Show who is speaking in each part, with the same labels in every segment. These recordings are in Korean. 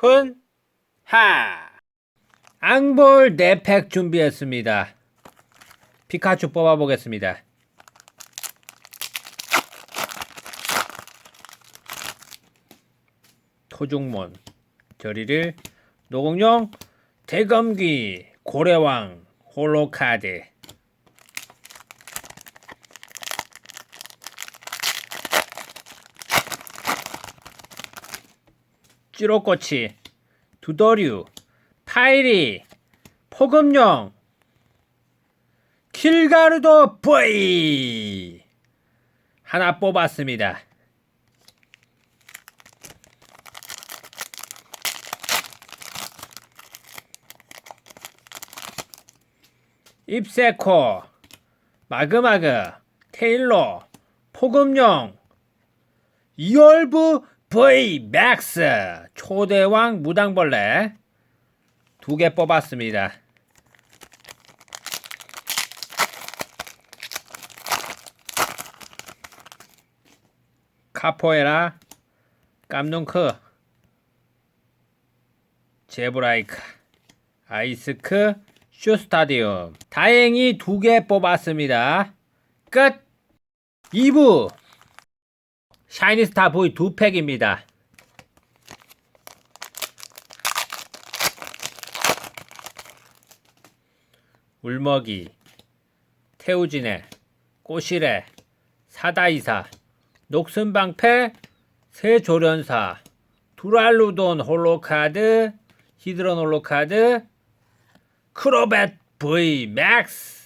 Speaker 1: 훈하 앙볼 4팩 준비했습니다. 피카츄 뽑아보겠습니다. 토중몬 저리를 노공룡 대검귀 고래왕 홀로카드 찌로꼬치 두더류 파이리 포금룡 킬가르도 브이 하나 뽑았습니다. 입세코 마그마그 테일러 포금룡 이얼브 V 맥스 초대왕 무당벌레 두 개 뽑았습니다. 카포에라 깜눈크 제브라이크 아이스크 슈스타디움 다행히 두 개 뽑았습니다. 끝 2부 샤이니스타 V 두 팩입니다. 울먹이, 태우진의, 꼬시래, 사다이사, 녹슨방패, 새조련사, 두랄루돈 홀로카드, 히드론 홀로카드, 크로벳 V 맥스,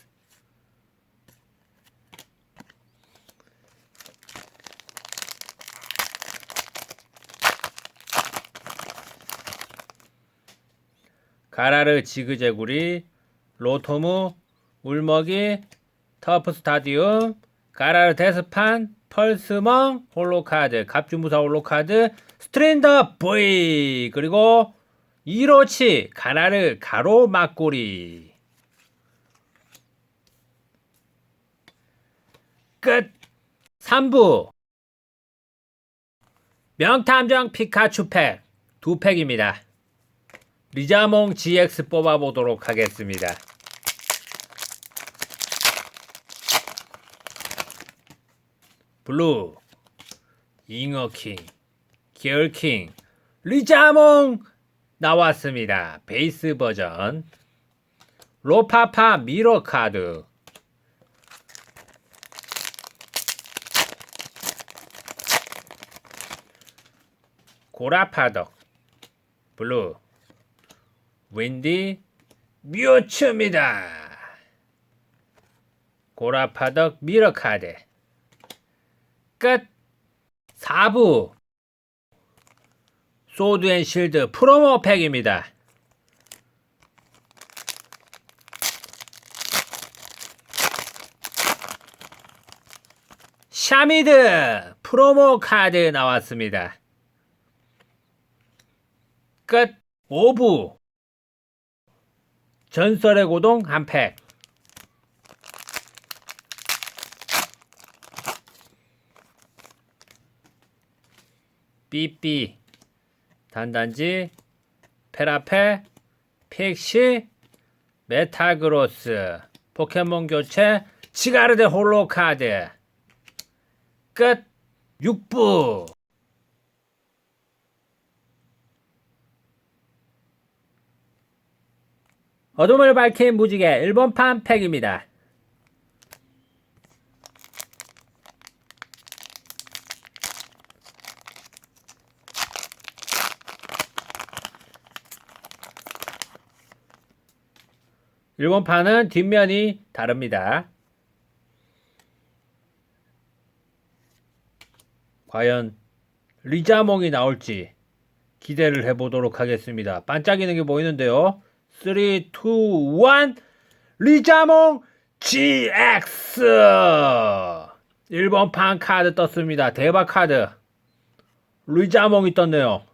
Speaker 1: 가라르 지그재구리, 로토무, 울먹이, 터프 스타디움, 가라르 데스판, 펄스멍, 홀로카드, 갑주무사 홀로카드, 스트린더 V, 그리고 이로치, 가라르 가로 막고리. 끝! 3부 명탐정 피카츄 팩 두 팩입니다. 리자몽 GX 뽑아보도록 하겠습니다. 블루, 잉어킹, 계열킹, 리자몽 나왔습니다. 베이스 버전. 로파파 미러 카드. 고라파덕. 블루. 윈디 뮤츠입니다. 고라파덕 미러카드 끝 4부 소드앤실드 프로모 팩입니다. 샤미드 프로모 카드 나왔습니다. 끝 5부 전설의 고동 한 팩. 삐삐 단단지 페라페 픽시 메타그로스 포켓몬 교체 치가르데 홀로 카드. 끝. 6부 어둠을 밝힌 무지개 일본판 팩입니다. 일본 판은 뒷면이 다릅니다. 과연 리자몽이 나올지 기대를 해보도록 하겠습니다. 반짝이는 게 보이는데요. 3, 2, 1 리자몽 GX 1번 판 카드 떴습니다. 대박 카드 리자몽이 떴네요.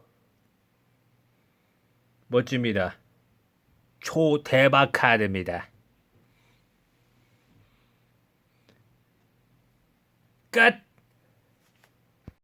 Speaker 1: 멋집니다. 초대박 카드입니다. 끝!